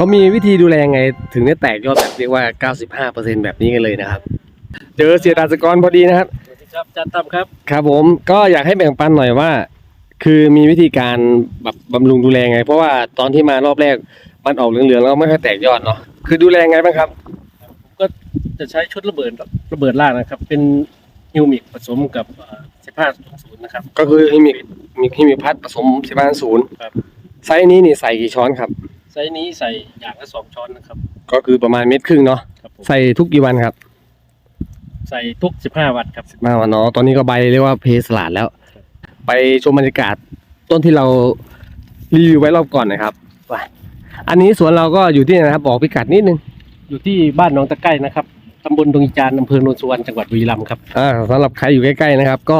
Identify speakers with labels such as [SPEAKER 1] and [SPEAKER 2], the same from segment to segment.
[SPEAKER 1] เขามีวิธีดูแลยังไง ถึงได้แตกยอดแบบเรียกว่า 95%แบบนี้กันเลยนะครับ เจอเสียดาสกรพอดีนะครับ
[SPEAKER 2] สวัสดีครับอาจันตั้มครับ
[SPEAKER 1] ครับผมก็อยากให้แบ่งปันหน่อยว่า คือมีวิธีการแบบบำรุงดูแลไง เพราะว่าตอนที่มารอบแรกมันออกเหลืองๆแล้วไม่ค่อยแตกยอดเนาะคือดูแลไงบ้างครับ
[SPEAKER 2] ผมก็จะใช้ชุดระเบิดระเบิดล่างนะครับ เป็นฮิวมิกผสมกับสิบห้าศูนย์นะครับ
[SPEAKER 1] ก็คือฮิมิมีฮิมิพัดผสมสิบห้าศูนย์
[SPEAKER 2] ครับ
[SPEAKER 1] ไซส์นี้นี่ใส่กี่ช้อนครับ
[SPEAKER 2] ไซส์นี้ใส่อย่างละสองช้อนนะครับ
[SPEAKER 1] ก็คือประมาณเม็ดครึ่งเนาะ
[SPEAKER 2] ครับผม
[SPEAKER 1] ใส่ทุกกี่วันครับ
[SPEAKER 2] ใส่ทุกสิบห้าวัตต์ครับ
[SPEAKER 1] มาวันเนาะตอนนี้ก็ใบเรียกว่าเพสลาดแล้ว ไปชมบรรยากาศต้นที่เรารีวิวไว้รอบก่อนนะครับไปอันนี้สวนเราก็อยู่ที่ไหนนะครับบอกพิกัดนิดนึง
[SPEAKER 2] อยู่ที่บ้านหนองตะไคร่นะครับตำบลดงอีจานอำเภอโนนสุวรรณจังหวัดบุรีรัมย์ครับ
[SPEAKER 1] อ่าสำหรับใครอยู่ใกล้ๆนะครับ ก็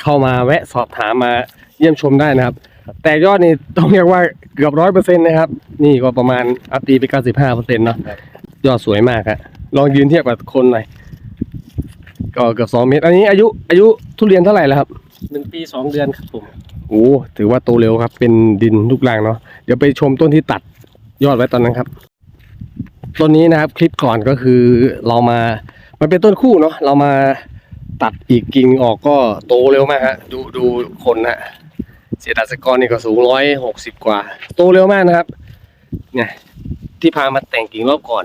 [SPEAKER 1] เข้ามาแวะสอบถามมาเยี่ยมชมได้นะครับ แต่ยอดนี่ต้องเรียกว่าเกือบร้อยเปอร์เซ็นต์นะครับ นี่ก็ประมาณอัพตีไปเก้าสิบห้าเปอร์เซ็นต์เนาะ
[SPEAKER 2] ครับ
[SPEAKER 1] ยอดสวยมากครับลองยืนเทียบกับคนหน่อยก็เกือบสองเมตร อันนี้อายุอายุทุเรียนเท่าไหร่แล้วครับ
[SPEAKER 2] หนึ่งปีสองเดือนครับผม
[SPEAKER 1] โอ้ถือว่าโตเร็วครับ เป็นดินลูกรังเนาะเดี๋ยวไปชมต้นที่ตัดยอดไว้ตอนนั้นครับต้นนี้นะครับคลิปก่อนก็คือเรามา มันเป็นต้นคู่เนาะเรามาตัดอีกกิ่งออกก็โตเร็วมากฮะดูดูคนนะ เสียดศกรนี่ก็สูงร้อยหกสิบกว่า โตเร็วมากนะครับ เนี่ย ที่พามาแต่งกิ่งรอบก่อน